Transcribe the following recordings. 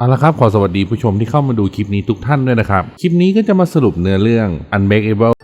เอาละครับขอสวัสดีผู้ชมที่เข้ามาดูคลิปนี้ทุกท่านด้วยนะครับ คลิปนี้ก็จะมาสรุปเนื้อเรื่อง Unbreakable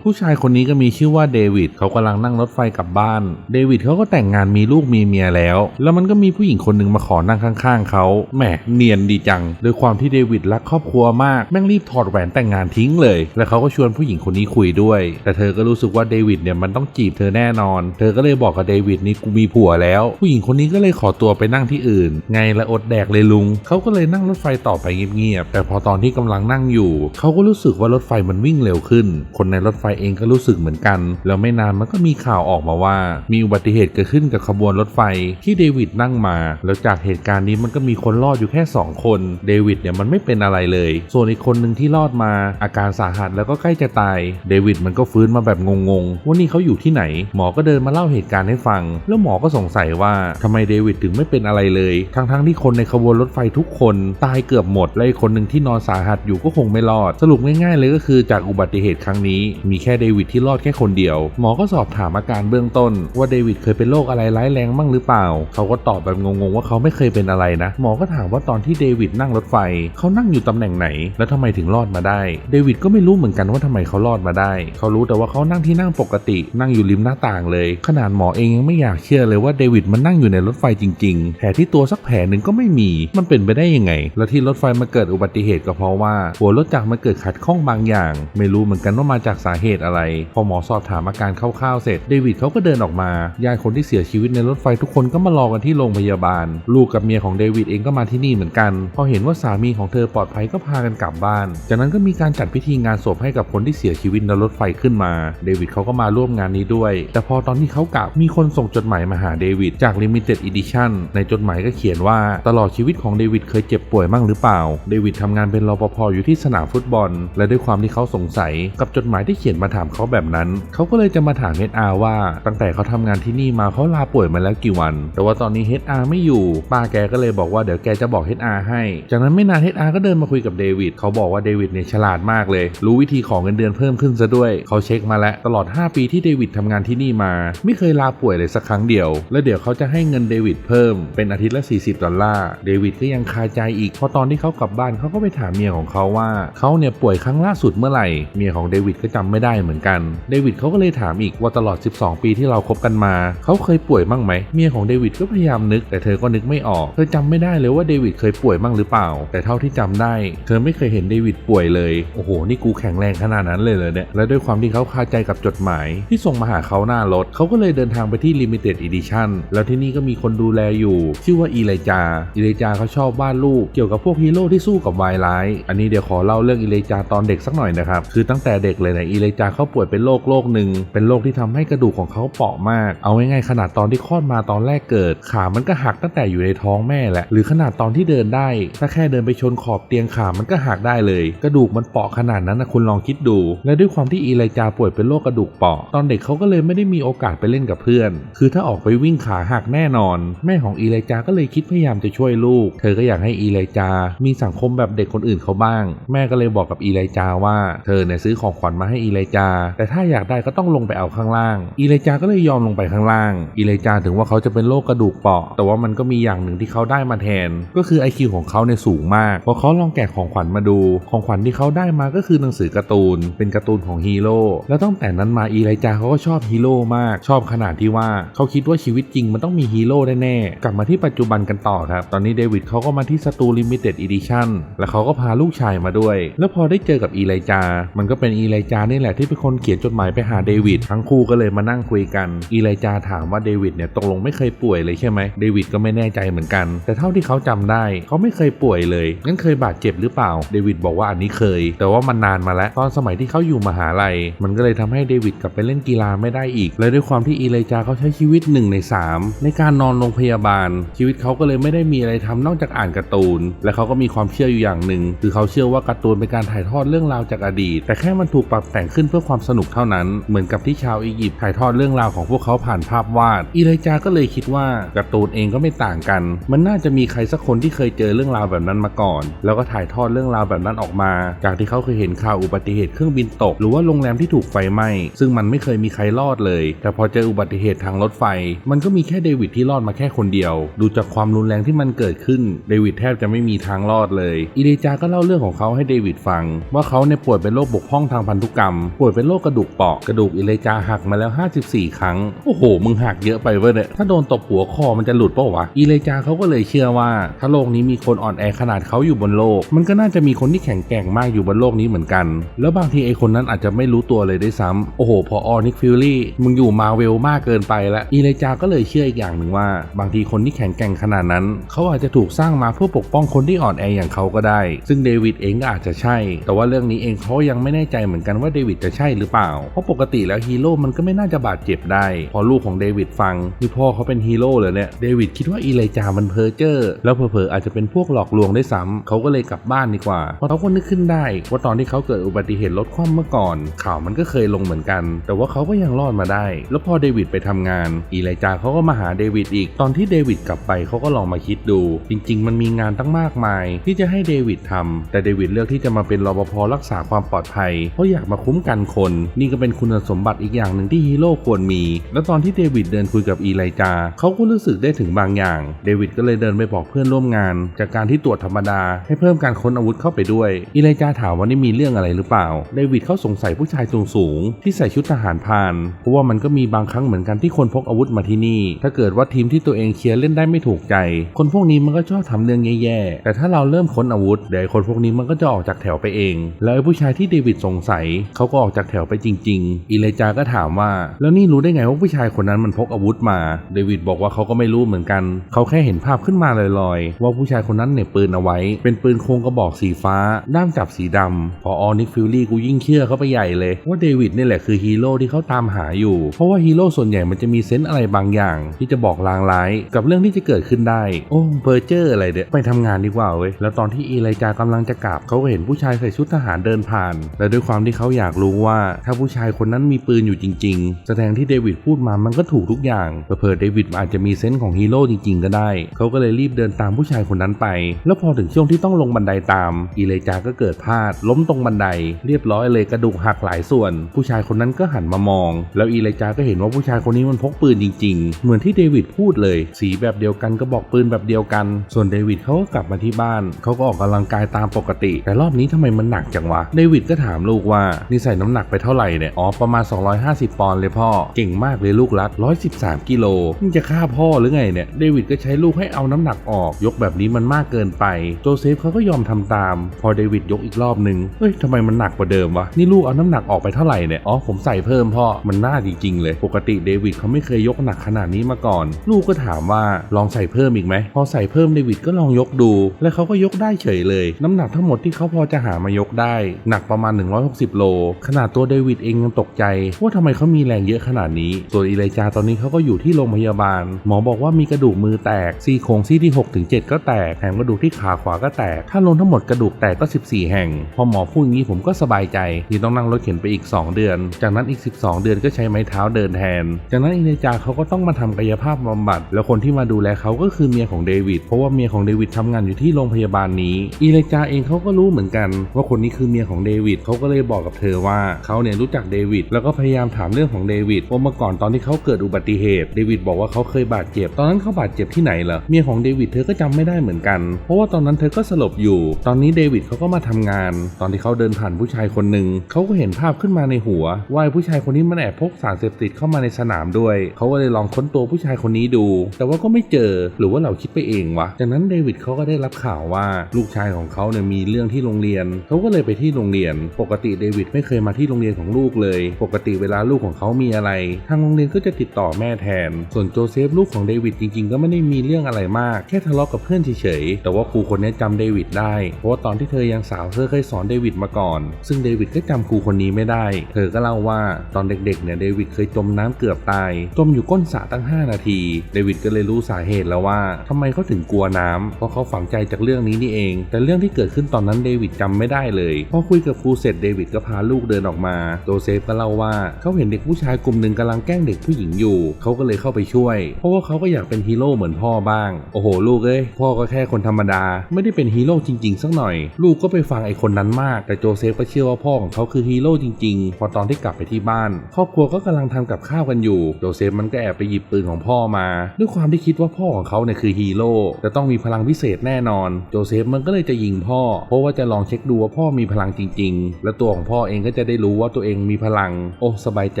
ผู้ชายคนนี้ก็มีชื่อว่าเดวิดเขากำลังนั่งรถไฟกลับบ้าน เดวิดเขาก็แต่งงานมีลูกมีเมียแล้ว แล้วมันก็มีผู้หญิงคนหนึ่งมาขอนั่งข้างๆเขาแหมเนียนดีจังโดยความที่เดวิดรักครอบครัวมากแม่งรีบถอดแหวนแต่งงานทิ้งเลย แล้วเขาก็ชวนผู้หญิงคนนี้คุยด้วย แต่เธอก็รู้สึกว่าเดวิดเนี่ยมันต้องจีบเธอแน่นอน เธอก็เลยบอกกับเดวิดนี่กูมีผัวแล้ว ผู้หญิงคนนี้ก็เลยขอตัวไปนั่งที่อื่น ไงละอดแดกเลยลุงเขาก็เลยนั่งรถไฟต่อไปเงียบๆแต่พอตอนที่กำลังนั่งอยู่เขาก็รู้สึกว่ารถไฟมันวิ่งเร็วขึ้น คนในรถไฟเองก็รู้สึกเหมือนกัน แล้วไม่นานมันก็มีข่าวออกมาว่า มีอุบัติเหตุเกิดขึ้นกับขบวนรถไฟที่เดวิดนั่งมา แล้วจากเหตุการณ์นี้มันก็มีคนรอดอยู่แค่ 2 คนเดวิดเนี่ยมันไม่เป็นอะไรเลย ส่วนอีกคนหนึ่งที่รอดมา อาการสาหัสแล้วก็ใกล้จะตายเดวิดมันก็ฟื้นมาแบบงงๆว่านี่เขาอยู่ที่ไหน หมอก็เดินมาเล่าเหตุการณ์ให้ฟัง แล้วหมอก็สงสัยว่าทำไมเดวิดถึงไม่เป็นอะไรเลย ทั้งๆที่คนในขบวนรถไฟทุกคนตายเกือบหมดและอีกคนหนึ่งที่นอนสาหัสอยู่ก็คงไม่รอด สรุปง่ายๆเลยก็คือจากอุบัติเหตุครั้งนี้มีแค่เดวิดที่รอดแค่คนเดียว หมอก็สอบถามอาการเบื้องต้น ว่าเดวิดเคยเป็นโรคอะไรร้ายแรงบ้างหรือเปล่า เขาก็ตอบแบบงงๆว่าเขาไม่เคยเป็นอะไรนะ หมอก็ถามว่าตอนที่เดวิดนั่งรถไฟ เขานั่งอยู่ตำแหน่งไหน แล้วทำไมถึงรอดมาได้ เดวิดก็ไม่รู้เหมือนกันว่าทำไมเขารอดมาได้ เขารู้แต่ว่าเขานั่งที่นั่งปกติ นั่งอยู่ริมหน้าต่างเลย ขนาดหมอเองยังไม่อยากเชื่อเลยว่าเดวิดมันนั่งอยู่ในรถไฟจริง ๆ แผลที่ตัวสักแผลหนึ่งก็ไม่มี มันเป็นไปได้ยังไง แล้วที่รถไฟมาเกิดอุบัติเหตุก็เพราะว่า หัวรถจักรมันเกิดขัดข้องบางอย่าง ไม่รู้เหมือนกันว่ามาจากสาเหตุอะไร พอหมอสอบถามอาการคร่าวๆเสร็จเดวิดเขาก็เดินออกมาญาติคนที่เสียชีวิตในรถไฟทุกคนก็มารอกันที่โรงพยาบาล ลูกกับเมียของเดวิดเองก็มาที่นี่เหมือนกัน พอเห็นว่าสามีของเธอปลอดภัยก็พากันกลับบ้าน จากนั้นก็มีการจัดพิธีงานศพให้กับคนที่เสียชีวิตในรถไฟขึ้นมา เดวิดเขาก็มาร่วมงานนี้ด้วย แต่พอตอนที่เขากลับมีคนส่งจดหมายมาหาเดวิดจาก Limited Edition ในจดหมายก็เขียนว่าตลอดชีวิตของเดวิดเคยเจ็บป่วยมั่งหรือเปล่า เดวิดทำงานเป็นรปภอยู่ที่สนามฟุตบอล และด้วยความที่เขาสงสัยกับจดหมายที่เขียนมาถามเขาแบบนั้น เขาก็เลยจะมาถาม HR ว่าตั้งแต่เขาทำงานที่นี่มาเขาลาป่วยมาแล้วกี่วัน แต่ว่าตอนนี้ HR ไม่อยู่ป้าแกก็เลยบอกว่าเดี๋ยวแกจะบอก HR ให้ จากนั้นไม่นาน HR ก็เดินมาคุยกับเดวิดเขาบอกว่าเดวิดเนี่ยฉลาดมากเลย รู้วิธีของเงินเดือนเพิ่มขึ้นซะด้วย เขาเช็คมาแล้วตลอด 5 ปีที่เดวิดทำงานที่นี่มา ไม่เคยลาป่วยเลยสักครั้งเดียว แล้วเดี๋ยวเขาจะให้เงินเดวิดเพิ่มเป็นอาทิตย์ละ 40 ดอลลาร์เดวิดก็ยังคาใจอีกพราะตอนที่เขากลับบ้านเขาก็ไปถามเมียของเขาว่าเขาเนี่ยป่วยครั้งล่าสุดเมื่อไหร่เมียของเดวิดก็จำไม่ได้ได้เหมือนกัน เดวิดเขาก็เลยถามอีกว่าตลอด 12 ปีที่เราคบกันมา เขาเคยป่วยบ้างไหม เมียของเดวิดก็พยายามนึก แต่เธอก็นึกไม่ออก เธอจำไม่ได้เลยว่าเดวิดเคยป่วยบ้างหรือเปล่า แต่เท่าที่จำได้ เธอไม่เคยเห็นเดวิดป่วยเลย โอ้โห นี่กูแข็งแรงขนาดนั้นเลยเลยเนี่ย และด้วยความที่เขาคาใจกับจดหมาย ที่ส่งมาหาเขาหน้ารถ เขาก็เลยเดินทางไปที่ Limited Edition แล้วที่นี่ก็มีคนดูแลอยู่ ชื่อว่าอีไลจา อีไลจาเขาชอบวาดรูปเกี่ยวกับพวกฮีโร่ที่สู้กับวายร้าย อันนี้เดี๋ยวขอเล่าเรื่องอีไลจาตอนเด็กสักหน่อยนะครับ คือตั้งแต่เด็กเลยนะอีไลจาเขาป่วยเป็นโรคโรคหนึ่งเป็นโรคที่ทำให้กระดูกของเขาเปราะมาก เอาง่ายๆขนาดตอนที่คลอดมาตอนแรกเกิด ขามันก็หักตั้งแต่อยู่ในท้องแม่แหละ หรือขนาดตอนที่เดินได้ ถ้าแค่เดินไปชนขอบเตียงขามันก็หักได้เลย กระดูกมันเปราะขนาดนั้นนะคุณลองคิดดู และด้วยความที่อีไลจาป่วยเป็นโรคกระดูกเปราะตอนเด็กเขาก็เลยไม่ได้มีโอกาสไปเล่นกับเพื่อน คือถ้าออกไปวิ่งขาหักแน่นอน แม่ของอีไลจาก็เลยคิดพยายามจะช่วยลูก เธอก็อยากให้อีไลจา มีสังคมแบบเด็กคนอื่นเขาบ้าง แม่ก็เลยบอกกับอีไลจาว่า เธอเนี่ยซื้อของขวัญมาให้อีไลจา แต่ถ้าอยากได้ก็ต้องลงไปเอาข้างล่างอีไลจาก็เลยยอมลงไปข้างล่างอีไลจาถึงว่าเขาจะเป็นโรคกระดูกเปราะ แต่ว่ามันก็มีอย่างหนึ่งที่เขาได้มาแทน ก็คือ IQ ของเขาเนี่ยสูงมากพอเขาลองแกะของขวัญมาดู ของขวัญที่เขาได้มาก็คือหนังสือการ์ตูน เป็นการ์ตูนของฮีโร่ แล้วตั้งแต่นั้นมาอีไลจาเขาก็ชอบฮีโร่มาก ชอบขนาดที่ว่าเขาคิดว่าชีวิตจริงมันต้องมีฮีโร่แน่ๆ กลับมาที่ปัจจุบันกันต่อครับ ตอนนี้เดวิดเขาก็มาที่สตูลิมิเต็ดอีดิชั่นแล้วเขาก็พาลูกชายมาด้วย แล้วพอได้เจอกับอีไลจา มันก็เป็นอีไลจานี่แหละที่เป็นคนเขียนจดหมายไปหาเดวิดทั้งคู่ก็เลยมานั่งคุยกันอีไลจาถามว่าเดวิดเนี่ยตกลงไม่เคยป่วยเลยใช่ไหมเดวิดก็ไม่แน่ใจเหมือนกัน แต่เท่าที่เขาจำได้เขาไม่เคยป่วยเลยงั้นเคยบาดเจ็บหรือเปล่าเดวิดบอกว่าอันนี้เคย แต่ว่ามันนานมาแล้วตอนสมัยที่เขาอยู่มหาลัย มันก็เลยทำให้เดวิดกลับไปเล่นกีฬาไม่ได้อีก และด้วยความที่อีไลจาเขาใช้ชีวิตหนึ่งในสามในการนอนโรงพยาบาล ชีวิตเขาก็เลยไม่ได้มีอะไรทำนอกจากอ่านการ์ตูน และเขาก็มีความเชื่ออยู่อย่างหนึ่งคือเขาเชื่อว่าการ์ตูนเป็นการถ่ายทอดเรื่องราวจากอดีต แต่แค่มันถูกปรับแต่งขึ้นนเพื่อความสนุกเท่านั้น เหมือนกับที่ชาวอียิปต์ถ่ายทอดเรื่องราวของพวกเขาผ่านภาพวาด อีไลจา ก็เลยคิดว่าการ์ตูนเองก็ไม่ต่างกัน มันน่าจะมีใครสักคนที่เคยเจอเรื่องราวแบบนั้นมาก่อน แล้วก็ถ่ายทอดเรื่องราวแบบนั้นออกมา จากที่เขาเคยเห็นข่าวอุบัติเหตุเครื่องบินตก หรือว่าโรงแรมที่ถูกไฟไหม้ ซึ่งมันไม่เคยมีใครรอดเลย แต่พอเจออุบัติเหตุทางรถไฟ มันก็มีแค่เดวิดที่รอดมาแค่คนเดียว ดูจากความรุนแรงที่มันเกิดขึ้น เดวิดแทบจะไม่มีทางรอดเลย อีเลจาก็เล่าเรื่องของเขาให้เดวิดฟัง ว่าเขาเนี่ยป่วยเป็นโรคบกพร่องทางพันธุกรรมป่วยเป็นโรคกระดูกเปราะกระดูกอีเลจาหักมาแล้ว 54 ครั้ง โอ้โห มึงหักเยอะไปเว้ยเนี่ยถ้าโดนตบหัวคอมันจะหลุดเปล่าวะอีเลจาเขาก็เลยเชื่อว่า ถ้าโลกนี้มีคนอ่อนแอขนาดเขาอยู่บนโลก มันก็น่าจะมีคนที่แข็งแกร่งมากอยู่บนโลกนี้เหมือนกัน แล้วบางทีไอคนนั้นอาจจะไม่รู้ตัวเลยได้ซ้ำโอ้โหพออนิกฟิลลี่มึงอยู่มาเวลมากเกินไปแล้วอีเลจาก็เลยเชื่ออีกอย่างหนึ่งว่า บางทีคนที่แข็งแกร่งขนาดนั้น เขาอาจจะถูกสร้างมาเพื่อปกป้องคนที่อ่อนแออย่างเขาก็ได้ ซึ่งเดวิดเองก็อาจจะใช่ แต่ว่าเรื่องนี้เองเขายังไม่แน่ใจเหมือนกันว่าเดวิดจะใช่หรือเปล่า เพราะปกติแล้วฮีโร่มันก็ไม่น่าจะบาดเจ็บได้ พอลูกของเดวิดฟังที่พ่อเขาเป็นฮีโร่เลยเนี่ยเดวิดคิดว่าอีไลจามันเพ้อเจ้อแล้วเผลอๆอาจจะเป็นพวกหลอกลวงได้ซ้ำเขาก็เลยกลับบ้านดีกว่าเพราะเขาก็นึกขึ้นได้ว่าตอนที่เขาเกิดอุบัติเหตุรถคว่ำเมื่อก่อน ข่าวมันก็เคยลงเหมือนกัน แต่ว่าเขาก็ยังรอดมาได้ แล้วพอเดวิดไปทำงาน อีไลจาเขาก็มาหาเดวิดอีก ตอนที่เดวิดกลับไปเขาก็ลองมาคิดดู จริง ๆ มันมีงานตั้งมากมาย ที่จะให้เดวิดทำแต่เดวิดเลือกที่จะมาเป็นรปภรักษาความปลอดภัยเพราะอยากมาคุ้มกันคน นี่ก็เป็นคุณสมบัติอีกอย่างหนึ่งที่ฮีโร่ควรมี แล้วตอนที่เดวิดเดินคุยกับอีไลจาเขาก็รู้สึกได้ถึงบางอย่าง เดวิดก็เลยเดินไปบอกเพื่อนร่วมงาน จากการที่ตรวจธรรมดา ให้เพิ่มการค้นอาวุธเข้าไปด้วย อีไลจาถามว่านี่มีเรื่องอะไรหรือเปล่า เดวิดเขาสงสัยผู้ชายสูงสูงที่ใส่ชุดทหารพาน เพราะว่ามันก็มีบางครั้งเหมือนกันที่คนพกอาวุธมาที่นี่ ถ้าเกิดว่าทีมที่ตัวเองเชียร์เล่นได้ไม่ถูกใจ คนพวกนี้มันก็ชอบทำเรื่องแย่ๆ แต่ถ้าเราเริ่มค้นอาวุธเดี๋ยวไอ้คนพวกนี้มันก็จะออกจากแถวไปเอง แล้วไอ้ผู้ชายที่เดวิดสงสัยเขาก็ออกจากแถวไปจริง ๆอีเลจาก็ถามว่า แล้วนี่รู้ได้ไงว่าผู้ชายคนนั้นมันพกอาวุธมา เดวิดบอกว่าเขาก็ไม่รู้เหมือนกัน เขาแค่เห็นภาพขึ้นมาลอยๆ ว่าผู้ชายคนนั้นเหน็บปืนเอาไว้ เป็นปืนโครงกระบอกสีฟ้า ด้ามจับสีดำพออนิกฟิลลี่กูยิ่งเชื่อเขาไปใหญ่เลย ว่าเดวิดนี่แหละคือฮีโร่ที่เขาตามหาอยู่ เพราะว่าฮีโร่ส่วนใหญ่มันจะมีเซนส์อะไรบางอย่าง ที่จะบอกลางร้าย กับเรื่องที่จะเกิดขึ้นได้ โอ้เพอร์เจอร์อะไรเด้ไปทำงานดีกว่าเว้ยแล้วตอนที่อีไลจากำลังจะกลับเขาก็เห็นผู้ชายใส่ชุดทหารเดินผ่าน และด้วยความที่เขาอยากรู้ว่าถ้าผู้ชายคนนั้นมีปืนอยู่จริง ๆ แสดงที่เดวิดพูดมามันก็ถูกทุกอย่างเผลอเดวิดอาจจะมีเซนส์ของฮีโร่จริง ๆ ก็ได้ เขาก็เลยรีบเดินตามผู้ชายคนนั้นไป แล้วพอถึงช่วงที่ต้องลงบันไดตาม อีเลจาก็เกิดพลาด ล้มตรงบันได เรียบร้อยเลยกระดูกหักหลายส่วน ผู้ชายคนนั้นก็หันมามอง แล้วอีเลจาก็เห็นว่าผู้ชายคนนี้มันพกปืนจริง ๆ เหมือนที่เดวิดพูดเลย สีแบบเดียวกันก็บอกปืนแบบเดียวกัน ส่วนเดวิดเขาก็กลับมาที่บ้าน เขาก็ออกกำลังกายตามปกติ แต่รอบนี้ทำไมมันหนักจังวะ เดวิดก็ถามลูกว่านี่ใส่น้ำหนักไปเท่าไหร่เนี่ย อ๋อ ประมาณ 250 ปอนด์เลยพ่อ เก่งมากเลยลูกรัก 113 กิโลมึงจะฆ่าพ่อหรือไงเนี่ย เดวิดก็ใช้ลูกให้เอาน้ำหนักออก ยกแบบนี้มันมากเกินไป โจเซฟเขาก็ยอมทำตาม พอเดวิดยกอีกรอบนึงเฮ้ยทำไมมันหนักกว่าเดิมวะ นี่ลูกเอาน้ำหนักออกไปเท่าไหร่เนี่ย อ๋อ ผมใส่เพิ่มพ่อ มันน่าจริงๆเลย ปกติเดวิดเขาไม่เคยยกหนักขนาดนี้มาก่อน ลูกก็ถามว่าลองใส่เพิ่มอีกไหม พอใส่เพิ่มเดวิดก็ลองยกดู และเขาก็ยกได้เฉยเลย น้ำหนักทั้งหมดที่เขาพอจะหามายกได้ หนักประมาณ 160 โลขนาดตัวเดวิดเองยังตกใจ ว่าทำไมเขามีแรงเยอะขนาดนี้ ส่วนอีไลจาตอนนี้เขาก็อยู่ที่โรงพยาบาล หมอบอกว่ามีกระดูกมือแตกซี่โครงซี่ที่6ถึง7ก็แตกแถมกระดูกที่ขาขวาก็แตก ถ้ารวมทั้งหมดกระดูกแตกก็ 14 แห่ง พอหมอพูดอย่างนี้ผมก็สบายใจ ที่ต้องนั่งรถเข็นไปอีก 2 เดือน จากนั้นอีก 12 เดือนก็ใช้ไม้เท้าเดินแทน จากนั้นอีไลจาเขาก็ต้องมาทำกายภาพบำบัด แล้วคนที่มาดูแลเขาก็คือเมียของเดวิด เพราะว่าเมียของเดวิดทำงานอยู่ที่โรงพยาบาลนี้อีไลจาเองเขาก็รู้เหมือนกัน ว่าคนนี้คือเมียของเดวิดเขาก็เลยบอกกับเธอว่าเขาเนี่ยรู้จักเดวิดแล้วก็พยายามถามเรื่องของเดวิดว่าเมื่อก่อนตอนที่เขาเกิดอุบัติเหตุเดวิดบอกว่าเขาเคยบาดเจ็บ ตอนนั้นเขาบาดเจ็บที่ไหนเหรอเมียของเดวิดเธอก็จำไม่ได้เหมือนกัน เพราะว่าตอนนั้นเธอก็สลบอยู่ ตอนนี้เดวิดเขาก็มาทำงาน ตอนที่เขาเดินผ่านผู้ชายคนหนึ่งเขาก็เห็นภาพขึ้นมาในหัว ว่าไอ้ผู้ชายคนนี้มันแอบพกสารเสพติดเข้ามาในสนามด้วยเขาก็เลยลองค้นตัวผู้ชายคนนี้ดู แต่ว่าก็ไม่เจอหรือว่าเราคิดไปเองวะจากนั้นเดวิดเขาก็ได้รับข่าวว่าลูกชายของเขาเนี่ยมีเรื่องที่โรงเรียนเขาก็เลยไปที่โรงเรียน ปกติเดวิดไม่เคยมาที่โรงเรียนของลูกเลย ปกติเวลาลูกของเขามีอะไร ทางโรงเรียนก็จะติดต่อแม่แทน ส่วนโจเซฟลูกของเดวิดจริงๆ ก็ไม่ได้มีเรื่องอะไรมาก แค่ทะเลาะกับเพื่อนเฉยๆ แต่ว่าครูคนนี้จำเดวิดได้ เพราะว่าตอนที่เธอยังสาวเธอเคยสอนเดวิดมาก่อน ซึ่งเดวิดก็จำครูคนนี้ไม่ได้ เธอก็เล่าว่าตอนเด็กๆ เนี่ยเดวิดเคยจมน้ำเกือบตาย จมอยู่ก้นสระตั้ง 5 นาที เดวิดก็เลยรู้สาเหตุแล้วว่าทำไมเขาถึงกลัวน้ำเพราะเขาฝังใจจากเรื่องนี้นี่เอง แต่เรื่องที่เกิดขึ้นตอนนั้นเดวิดจำไม่ได้เลย พอคุยกับครูเสร็จเดวิดก็พาลูกเดินดินออกมา โจเซฟก็เล่าว่าเขาเห็นเด็กผู้ชายกลุ่มหนึ่งกำลังแกล้งเด็กผู้หญิงอยู่ เขาก็เลยเข้าไปช่วย เพราะว่าเขาก็อยากเป็นฮีโร่เหมือนพ่อบ้าง โอ้โห ลูกเอ้ย พ่อก็แค่คนธรรมดา ไม่ได้เป็นฮีโร่จริง ๆ สักหน่อย ลูกก็ไปฟังไอ้คนนั้นมาก แต่โจเซฟก็เชื่อว่าพ่อของเขาคือฮีโร่จริง ๆ พอตอนที่กลับไปที่บ้าน ครอบครัวก็กำลังทำกับข้าวกันอยู่ โจเซฟมันก็แอบไปหยิบปืนของพ่อมา ด้วยความที่คิดว่าพ่อของเขาเนี่ยคือฮีโร่ จะต้องมีพลังพิเศษแน่นอน โจเซฟมันก็เลยจะยิงพ่อ เพราะว่าจะลองเช็คดูว่าพ่อมีพลังจริง ๆ และตัวของพ่อเองก็จะได้รู้ว่าตัวเองมีพลัง โอ้สบายใจ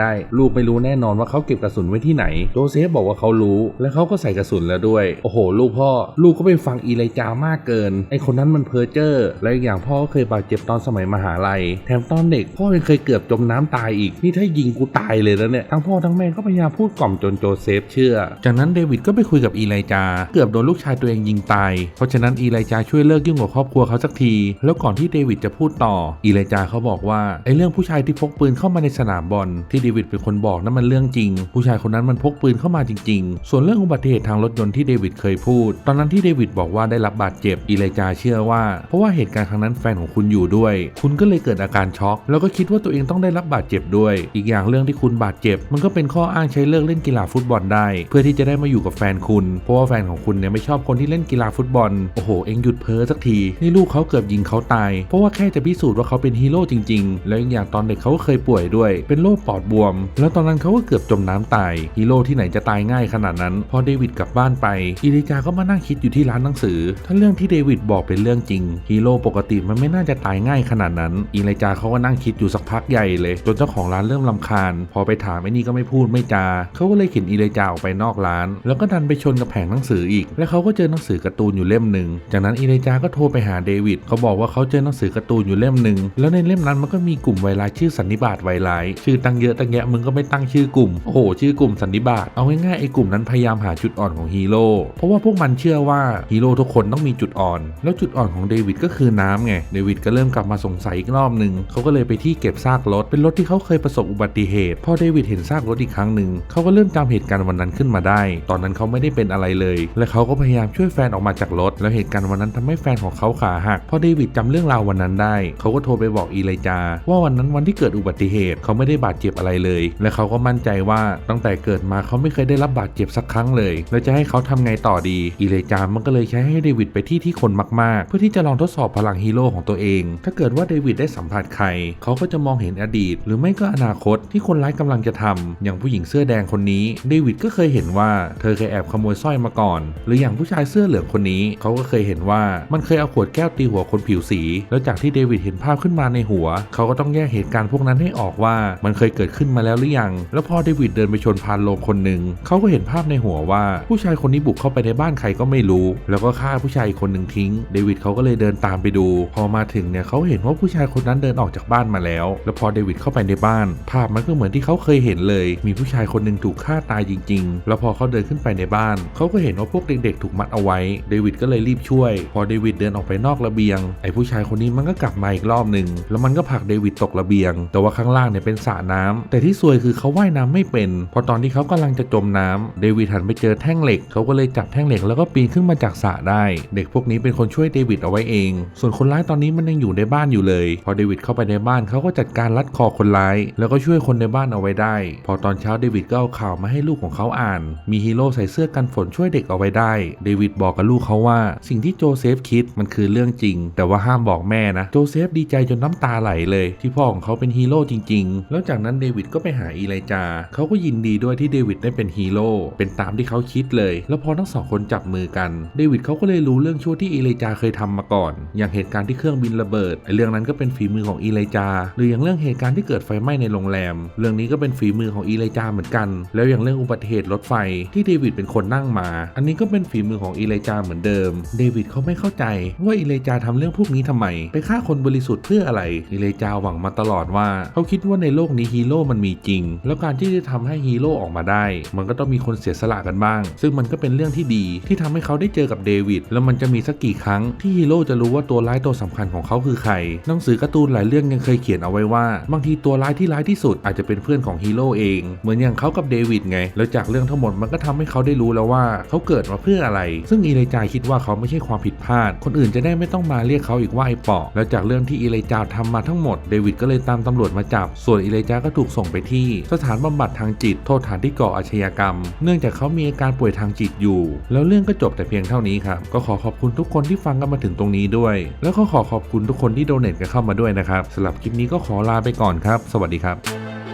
ได้ ลูกไม่รู้แน่นอนว่าเขาเก็บกระสุนไว้ที่ไหน โจเซฟบอกว่าเขารู้ และเขาก็ใส่กระสุนแล้วด้วย โอ้โห ลูกพ่อ ลูกก็ไปฟังอีไลจามากเกิน ไอคนนั้นมันเพ้อเจ้อ และอีกอย่างพ่อก็เคยบาดเจ็บตอนสมัยมหาลัย แถมตอนเด็กพ่อยังเคยเกือบจมน้ำตายอีก นี่ถ้ายิงกูตายเลยแล้วเนี่ย ทั้งพ่อทั้งแม่ก็พยายามพูดกล่อมจนโจเซฟเชื่อ จากนั้นเดวิดก็ไปคุยกับอีไลจา เกือบโดนลูกชายตัวเองยิงตาย เพราะฉะนั้นอีไลจาช่วยเลิกยุ่งกับครอบครัวเขาสักที แล้วก่อนที่เดวิดจะพูดต่อ อีไลจาเขาบอกว่าไอเรื่องผู้ชายที่พกปืนเข้ามาในสนามบอลที่เดวิดเป็นคนบอกนั่นมันเรื่องจริง ผู้ชายคนนั้นมันพกปืนเข้ามาจริง ๆ ส่วนเรื่องอุบัติเหตุทางรถยนต์ที่เดวิดเคยพูด ตอนนั้นที่เดวิดบอกว่าได้รับบาดเจ็บอีไลจาเชื่อว่า เพราะว่าเหตุการณ์ครั้งนั้นแฟนของคุณอยู่ด้วย คุณก็เลยเกิดอาการช็อก แล้วก็คิดว่าตัวเองต้องได้รับบาดเจ็บด้วย อีกอย่างเรื่องที่คุณบาดเจ็บ มันก็เป็นข้ออ้างใช้เลิกเล่นกีฬาฟุตบอลได้ เพื่อที่จะได้มาอยู่กับแฟนคุณ เพราะว่าแฟนของคุณเนี่ยไม่ชอบคนที่เล่นกีฬาฟุตบอลโอ้โหเองหยุดเพ้อสักทีนี่ลูกเขาเกือบยิงเขาตาย เพราะว่าแค่จะพิสูจน์ว่าเขาเป็นฮีโร่จริง ๆ แล้วอีกอย่างตอนเด็กเขาก็เคยป่วยด้วย เป็นโรคปอดบวม แล้วตอนนั้นเขาก็เกือบจมน้ำตายฮีโร่ที่ไหนจะตายง่ายขนาดนั้น พอเดวิดกลับบ้านไปอีลิจาก็มานั่งคิดอยู่ที่ร้านหนังสือ ถ้าเรื่องที่เดวิดบอกเป็นเรื่องจริงฮีโร่ปกติมันไม่น่าจะตายง่ายขนาดนั้นอีลิจาเขาก็นั่งคิดอยู่สักพักใหญ่เลยจนเจ้าของร้านเริ่มลำคาญ พอไปถามไอ้นี่ก็ไม่พูดไม่จาเขาก็เลยเข็นอีเลจาออกไปนอกร้าน แล้วก็ดันไปชนกับแผงหนังสืออีก แล้วเขาก็เจอหนังสือการ์ตูนอยู่เล่มหนึ่งจากนั้นอีเลจาก็โทรไปหาเดวิดเขาบอกว่าเขาเจอหนังสือการ์ตูนอยู่เล่มหนึ่งแล้วในเล่มนั้นมันก็มีกลุ่มไวรัสชื่อสันนิบาตไวรัสชื่อตั้งเยอะตั้งแยะมึงก็ไม่ตั้งชื่อกลุ่มโอ้โหชื่อกลุ่มสันนิบาตเอาง่ายๆไอ้กลุ่มนั้นพยายามหาจุดอ่อนของฮีโร่เพราะว่าพวกมันเชื่อว่าฮีโร่ทุกคนต้องมีจุดอ่อน แล้วจุดอ่อนของเดวิดก็คือน้ำไงเดวิดก็เริ่มกลับมาสงสัยอีกรอบหนึ่งเขาก็เลยไปที่เก็บซากรถเป็นรถที่เขาเคยประสบอุบัติเหตุพอเดวิดเห็นซากรถอีกครั้งหนึ่งเขาก็เริ่มจำเหตุการณ์วันนั้นขึ้นมาได้ ตอนนั้นเขาไม่ได้เป็นอะไรเลย และเขาก็พยายามช่วยแฟนออกมาจากรถแล้วเหตุการณ์วันนั้นทำให้แฟนของเขาขาหักพอเดวิดจำเรื่องราววันนั้นได้ เขาก็โทรไปบอกอีไลจาว่าวันนั้นวันที่เกิดอุบัติเหตุเขาไม่ได้บาดเจ็บอะไรเลย และเขาก็มั่นใจว่าตั้งแต่เกิดมาเขาไม่เคยได้รับบาดเจ็บสักครั้งเลย แล้วจะให้เขาทำไงต่อดีอีไลจามันก็เลยใช้ให้เดวิดไปที่ที่คนมาก ๆ เพื่อที่จะลองทดสอบพลังฮีโร่ของตัวเอง ถ้าเกิดว่าเดวิดได้สัมผัสใคร เขาก็จะมองเห็นอดีต หรือไม่ก็อนาคตที่คนร้ายกำลังจะทำอย่างผู้หญิงเสื้อแดงคนนี้ เดวิดก็เคยเห็นว่าเธอเคยแอบขโมยสร้อยมาก่อน หรืออย่างผู้ชายเสื้อเหลืองคนนี้ เขาก็เคยเห็นว่ามันเคยเอาขวดแก้วตีหัวคนผิวสี แล้วจากที่เดวิดเห็นภาพขึ้นมาในหัว เขาก็ต้องแยกเหตุการณ์พวกนั้นให้ออกว่ามันเคยเกิดขึ้นมาแล้วหรือยัง แล้วพอเดวิดเดินไปชนพานโลงคนหนึ่งเขาก็เห็นภาพในหัวว่า ผู้ชายคนนี้บุกเข้าไปในบ้านใครก็ไม่รู้ แล้วก็ฆ่าผู้ชายอีกคนหนึ่งทิ้ง เดวิดเขาก็เลยเดินตามไปดู พอมาถึงเนี่ยเขาเห็นว่าผู้ชายคนนั้นเดินออกจากบ้านมาแล้ว แล้วพอเดวิดเข้าไปในบ้าน ภาพมันก็เหมือนที่เขาเคยเห็นเลย มีผู้ชายคนหนึ่งถูกฆ่าตายจริง ๆ แล้วพอเขาเดินขึ้นไปในบ้าน เขาก็เห็นว่าพวกเด็กๆถูกมัดเอาไว้ เดวิดก็เลยรีบช่วย พอเดวิดเดินออกไปนอกระเบียง ไอ้ผู้ชายคนนี้มันก็กลับมาอีกรอบหนึ่ง แล้วมันก็ผลักเดวิดตกระเบียง แต่ว่าข้างล่างเนี่ยเป็นสระน้ำแต่ที่ซวยคือเขาว่ายน้ำไม่เป็น พอตอนที่เขากำลังจะจมน้ำเดวิดหันไปเจอแท่งเหล็ก เขาก็เลยจับแท่งเหล็กแล้วก็ปีนขึ้นมาจากสระได้ เด็กพวกนี้เป็นคนช่วยเดวิดเอาไว้เอง ส่วนคนร้ายตอนนี้มันยังอยู่ในบ้านอยู่เลย พอเดวิดเข้าไปในบ้านเขาก็จัดการรัดคอคนร้าย แล้วก็ช่วยคนในบ้านเอาไว้ได้ พอตอนเช้าเดวิดก็เอาข่าวมาให้ลูกของเขาอ่าน มีฮีโร่ใส่เสื้อกันฝนช่วยเด็กเอาไว้ได้ เดวิดบอกกับลูกเขาว่า สิ่งที่โจเซฟคิดมันคือเรื่องจริง แต่ว่าห้ามบอกแม่นะ โจเซฟดีใจจนน้ำตาไหลเลยที่พ่อของเขาเป็นฮีโร่จริง ๆ แล้วจากนั้นเดวิดก็ไปหาอีไลจาเขาก็ยินดีด้วยที่เดวิดได้เป็นฮีโร่เป็นตามที่เขาคิดเลย แล้วพอทั้งสองคนจับมือกันเดวิดเขาก็เลยรู้เรื่องชั่วที่อีไลจาเคยทำมาก่อน อย่างเหตุการณ์ที่เครื่องบินระเบิดไอเรื่องนั้นก็เป็นฝีมือของอีไลจา หรืออย่างเรื่องเหตุการณ์ที่เกิดไฟไหม้ในโรงแรม เรื่องนี้ก็เป็นฝีมือของอีไลจาเหมือนกัน แล้วอย่างเรื่องอุบัติเหตุรถไฟที่เดวิดเป็นคนนั่งมา อันนี้ก็เป็นฝีมือของอีไลจาเหมือนเดิม เดวิดเขาไม่เข้าใจว่าอีไลจาทำเรื่องพวกนี้ทำไม ไปฆ่าคนบริสุทธิ์เพื่ออะไร อีไลจาหวังมาตลอดว่า เขาคิดว่าในโลกนี้ฮีโร่มันมีจริง แล้วการที่จะทำให้ฮีโร่ออกมาได้ มันก็ต้องมีคนเสียสละกันบ้าง ซึ่งมันก็เป็นเรื่องที่ดีที่ทำให้เขาได้เจอกับเดวิดแล้วมันจะมีสักกี่ครั้งที่ฮีโร่จะรู้ว่าตัวร้ายตัวสำคัญของเขาคือใครหนังสือการ์ตูนหลายเรื่องยังเคยเขียนเอาไว้ว่า บางทีตัวร้ายที่ร้ายที่สุดอาจจะเป็นเพื่อนของฮีโร่เอง เหมือนอย่างเขากับเดวิดไง แล้วจากเรื่องทั้งหมดมันก็ทำให้เขาได้รู้แล้วว่า เขาเกิดมาเพื่ออะไร ซึ่งอีเลจาคิดว่าเขาไม่ใช่ความผิดพลาด คนอื่นจะได้ไม่ต้องมาเรียกเขาอีกว่าไอ้ปอกแล้วจากเรื่องที่อีเลจาทำมาทั้งหมดเดวิดก็เลยตามตำรวจมาจับ ส่วนอิเลจาก็ถูกส่งไปที่ สถานบำบัดทางจิต โทษฐานที่ก่ออาชญากรรม เนื่องจากเขามีอาการป่วยทางจิตอยู่ แล้วเรื่องก็จบแต่เพียงเท่านี้ครับ ก็ขอขอบคุณทุกคนที่ฟังกันมาถึงตรงนี้ด้วย แล้วก็ขอขอบคุณทุกคนที่โดเนทกันเข้ามาด้วยนะครับสำหรับคลิปนี้ก็ขอลาไปก่อนครับ สวัสดีครับ